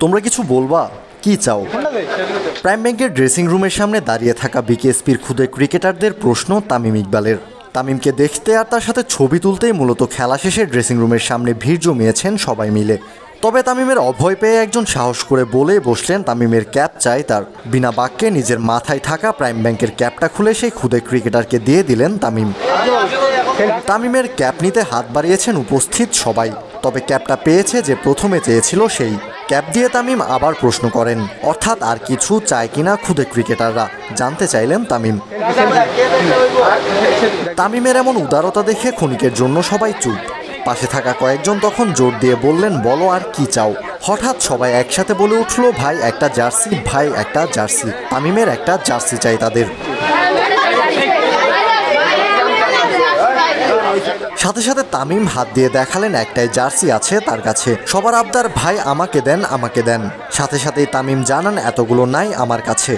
তোমরা কিছু বলবা? কি চাও? প্রাইম ব্যাংকের ড্রেসিং রুমের সামনে দাঁড়িয়ে থাকা বিকেএসপির খুদে ক্রিকেটারদের প্রশ্ন তামিম ইকবালের। তামিমকে দেখতে আর তার সাথে ছবি তুলতেই মূলত খেলা শেষে ড্রেসিং রুমের সামনে ভিড় জমিয়েছেন সবাই মিলে। তবে তামিমের অভয় পেয়ে একজন সাহস করে বলে বসলেন তামিমের ক্যাপ চাই তার। বিনা বাক্যে নিজের মাথায় থাকা প্রাইম ব্যাংকের ক্যাপটা খুলে সেই খুদে ক্রিকেটারকে দিয়ে দিলেন তামিম। তামিমের ক্যাপ নিতে হাত বাড়িয়েছেন উপস্থিত সবাই। তবে ক্যাপটা পেয়েছে যে প্রথমে চেয়েছিল সেই। ক্যাপ দিয়ে তামিম আবার প্রশ্ন করেন, অর্থাৎ আর কিছু চায় কিনা খুদে ক্রিকেটাররা? জানতে চাইলেন তামিম। তামিমের এমন উদারতা দেখে ক্ষণিকের জন্য সবাই চুপ। পাশে থাকা কয়েকজন তখন জোর দিয়ে বললেন, বলো আর কি চাও? হঠাৎ সবাই একসাথে বলে উঠল, ভাই, একটা জার্সি, ভাই, একটা জার্সি। তামিমের একটা জার্সি চাই তাদের। সাথে সাথে তামিম হাত দিয়ে দেখালেন একটাই জার্সি আছে তার কাছে। সবার আবদার, ভাই, আমাকে দেন আমাকে দেন। সাথে সাথেই তামিম জানান, এতগুলো নাই আমার কাছে।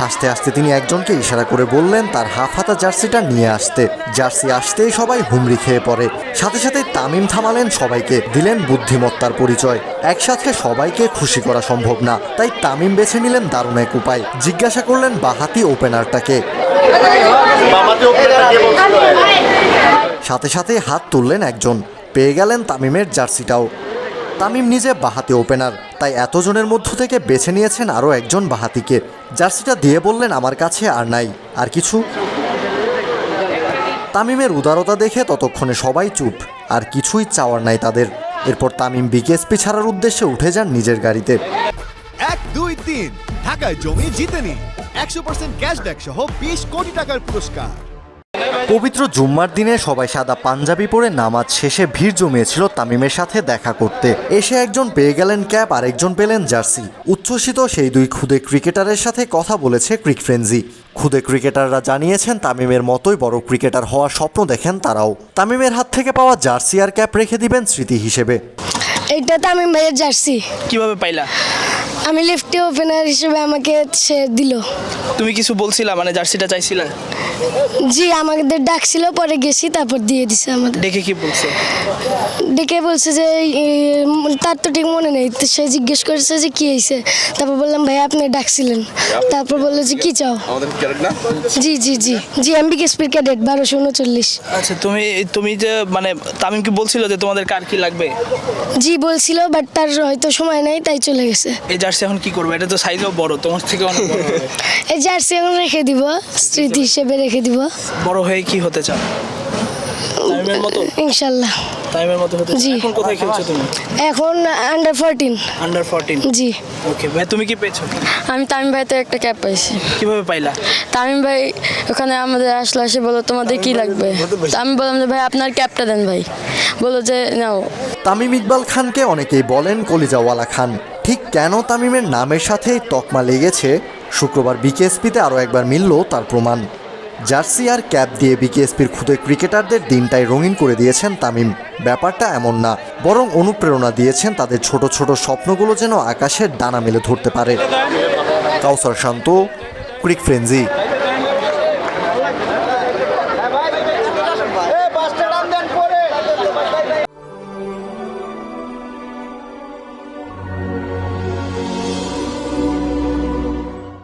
হাসতে হাসতে তিনি একজনকে ইশারা করে বললেন, তার হাফ হাতা জার্সিটা নিয়ে আসতে। জার্সি আসতেই সবাই হুমড়ি খেয়ে পড়ে। সাথে সাথে তামিম থামালেন সবাইকে, দিলেন বুদ্ধিমত্তার পরিচয়। একসাথে সবাইকে খুশি করা সম্ভব না, তাই তামিম বেছে নিলেন দারুণ এক উপায়। জিজ্ঞাসা করলেন বাহাতি ওপেনারটাকে সাথে সাথে হাত তুললেন একজন। পেয়ে গেলেন তামিমের জার্সিটাও। তামিম নিজে বাহাতি ওপেনার তাই এতজনের মধ্য থেকে বেছে নিয়েছেন আরও একজন বাহাতিকে। জার্সিটা দিয়ে বললেন আমার কাছে আর নাই আর কিছু? তামিমের উদারতা দেখে ততক্ষণে সবাই চুপ আর কিছুই চাওয়ার নাই তাদের। এরপর তামিম বিকেএসপি ছাড়ার উদ্দেশ্যে উঠে যান নিজের গাড়িতে। এক দুই তিন ঢাকায় জমি জিতে নিন একশো পার্সেন্ট ক্যাশব্যাক সহ বিশ কোটি টাকার পুরস্কার। পবিত্র জুম্মার দিনে সবাই সাদা পাঞ্জাবি পরে নামাজ শেষে ভিড় জমিয়েছিল তামিমের সাথে দেখা করতে। এসে একজন পেয়ে গেলেন ক্যাপ আর একজন পেলেন জার্সি। উচ্ছ্বসিত সেই দুই খুদে ক্রিকেটারের সাথে কথা বলেছে ক্রিক ফ্রেন্জি খুদে ক্রিকেটাররা জানিয়েছেন তামিমের মতোই বড় ক্রিকেটার হওয়ার স্বপ্ন দেখেন তারাও। তামিমের হাত থেকে পাওয়া জার্সি আর ক্যাপ রেখে দিবেন স্মৃতি হিসেবে। এটা তো আমি ভাইয়ের জার্সি। কীভাবে পাইলা? আমি লিফটে ওপেনার হিসেবে আমাকে দিল। তুমি কিছু বলছিলা মানে জার্সিটা চাইছিলা? জি আমাদের ডাকছিল পরে গেছি তারপর দিয়ে দিছে আমাদের। দেখে কি বলছে? ডেকে বলছে যে তার তো ঠিক মনে নেই। তো সে জিজ্ঞেস করেছে যে কি হয়েছে? তারপর বললাম ভাই আপনি ডাকছিলেন। তারপর বলল যে কি চাও? জি জি জি। জি এমবি কেসপির ক্যাডেট বারোশো উনচল্লিশ। আচ্ছা তুমি তুমি যে মানে তামিম কি বলছিল যে তোমাদের কার কি লাগবে? জি বলছিল বাট তার হয়তো সময় নেই তাই চলে গেছে। এই জার্সি এখন কি করবে? এটা তো সাইজও বড় তোমার থেকে অনেক বড় এই জার্সি এখন রেখে দিব স্মৃতি হিসেবে রেখে দিব। বড় হয়ে কি হতে চাও? তামিমের মতো? ইনশাল্লাহ। তামিমের মতো হতে জি। এখন কোথায় খেলছো তুমি? এখন under fourteen under fourteen ji. Okay ভাই তুমি কি পেয়েছ? আমি তামিম ভাই তো একটা ক্যাব পাইছি। কীভাবে পাইলা? তামিম ভাই ওখানে আমাদের আসলো এসে বলো তোমাদের কি লাগবে? আমি বললাম যে ভাই আপনার ক্যাবটা দেন ভাই। বলো যে নাও। তামিম ইকবাল খানকে অনেকেই বলেন কলিজাওয়ালা খান। ঠিক কেন তামিমের নামের সাথেই তকমা লেগেছে? শুক্রবার বিকেএসপিতে আরও একবার মিলল তার প্রমাণ। জার্সি আর ক্যাপ দিয়ে বিকেএসপির খুদে ক্রিকেটারদের দিনটাই রঙিন করে দিয়েছেন তামিম। ব্যাপারটা এমন না, বরং অনুপ্রেরণা দিয়েছেন তাদের ছোট ছোট স্বপ্নগুলো যেন আকাশের ডানা মেলে ধরতে পারে। কাউসার শান্ত, ক্রিক ফ্রেন্জি